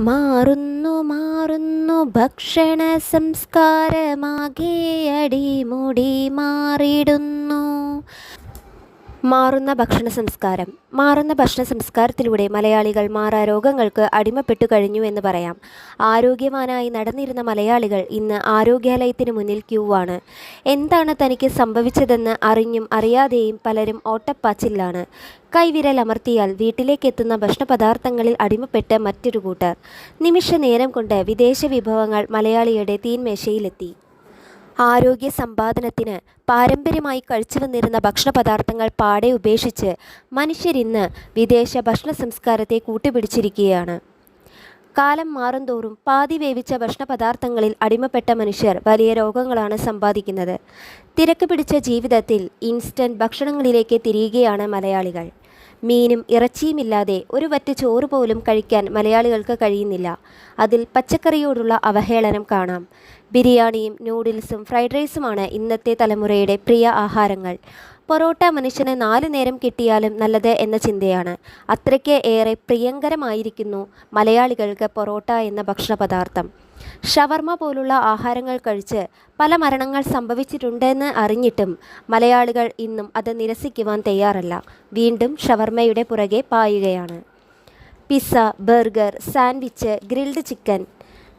മാറുന്നു മാറുന്നു ഭക്ഷണ സംസ്കാരമാകെ അടിമുടി മാറിടുന്നു. മാറുന്ന ഭക്ഷണ സംസ്കാരം. മാറുന്ന ഭക്ഷണ സംസ്കാരത്തിലൂടെ മലയാളികൾ മാറാ രോഗങ്ങൾക്ക് അടിമപ്പെട്ടു കഴിഞ്ഞു എന്ന് പറയാം. ആരോഗ്യവാനായി നടന്നിരുന്ന മലയാളികൾ ഇന്ന് ആരോഗ്യാലയത്തിന് മുന്നിൽ ക്യൂവാണ് എന്താണ് തനിക്ക് സംഭവിച്ചതെന്ന് അറിഞ്ഞും അറിയാതെയും പലരും ഓട്ടപ്പാച്ചിലാണ്. കൈവിരൽ അമർത്തിയാൽ വീട്ടിലേക്കെത്തുന്ന ഭക്ഷണപദാർത്ഥങ്ങളിൽ അടിമപ്പെട്ട് മറ്റൊരു കൂട്ടർ. നിമിഷ നേരം കൊണ്ട് വിദേശ വിഭവങ്ങൾ മലയാളിയുടെ തീൻമേശയിലെത്തി. ആരോഗ്യ സമ്പാദനത്തിന് പാരമ്പര്യമായി കഴിച്ചു വന്നിരുന്ന ഭക്ഷണപദാർത്ഥങ്ങൾ പാടെ ഉപേക്ഷിച്ച് മനുഷ്യരിന്ന് വിദേശ ഭക്ഷണ സംസ്കാരത്തെ കൂട്ടുപിടിച്ചിരിക്കുകയാണ്. കാലം മാറുംതോറും പാതി വേവിച്ച ഭക്ഷണപദാർത്ഥങ്ങളിൽ അടിമപ്പെട്ട മനുഷ്യർ വലിയ രോഗങ്ങളാണ് സമ്പാദിക്കുന്നത്. തിരക്ക് പിടിച്ച ജീവിതത്തിൽ ഇൻസ്റ്റന്റ് ഭക്ഷണങ്ങളിലേക്ക് തിരിയുകയാണ് മലയാളികൾ. മീനും ഇറച്ചിയുമില്ലാതെ ഒരു വറ്റ് ചോറ് പോലും കഴിക്കാൻ മലയാളികൾക്ക് കഴിയുന്നില്ല. അതിൽ പച്ചക്കറിയോടുള്ള അവഹേളനം കാണാം. ബിരിയാണിയും നൂഡിൽസും ഫ്രൈഡ് റൈസുമാണ് ഇന്നത്തെ തലമുറയുടെ പ്രിയ ആഹാരങ്ങൾ. പൊറോട്ട മനുഷ്യന് നാലു നേരം കിട്ടിയാലും നല്ലത് എന്ന ചിന്തയാണ്. അത്രയ്ക്ക് ഏറെ പ്രിയങ്കരമായിരിക്കുന്നു മലയാളികൾക്ക് പൊറോട്ട എന്ന ഭക്ഷണപദാർത്ഥം. ഷവർമ പോലുള്ള ആഹാരങ്ങൾ കഴിച്ച് പല മരണങ്ങൾ സംഭവിച്ചിട്ടുണ്ടെന്ന് അറിഞ്ഞിട്ടും മലയാളികൾ ഇന്നും അത് നിരസിക്കുവാൻ തയ്യാറല്ല. വീണ്ടും ഷവർമയുടെ പുറകെ പായുകയാണ്. Pizza burger sandwich grilled chicken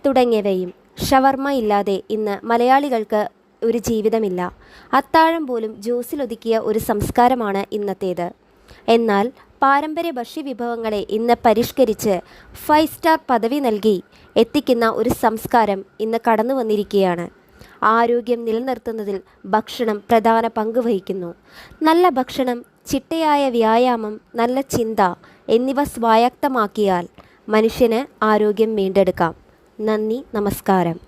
തുടങ്ങിയവയും ഷവർമ ഇല്ലാതെ ഇന്ന് മലയാളികൾക്ക് ഒരു ജീവിതമില്ല. അത്താഴം പോലും ജ്യൂസിലൊതുക്കിയ ഒരു സംസ്കാരമാണ് ഇന്നത്തേത്. എന്നാൽ പാരമ്പര്യ ഭക്ഷ്യവിഭവങ്ങളെ ഇന്ന് പരിഷ്കരിച്ച് ഫൈവ് സ്റ്റാർ പദവി നൽകി എത്തിക്കുന്ന ഒരു സംസ്കാരം ഇന്ന് കടന്നു വന്നിരിക്കുകയാണ്. ആരോഗ്യം നിലനിർത്തുന്നതിൽ ഭക്ഷണം പ്രധാന പങ്ക് വഹിക്കുന്നു. നല്ല ഭക്ഷണം ചിട്ടയായ വ്യായാമം നല്ല ചിന്ത എന്നിവ സ്വായക്തമാക്കിയാൽ മനുഷ്യന് ആരോഗ്യം വീണ്ടെടുക്കാം. നന്ദി നമസ്കാരം.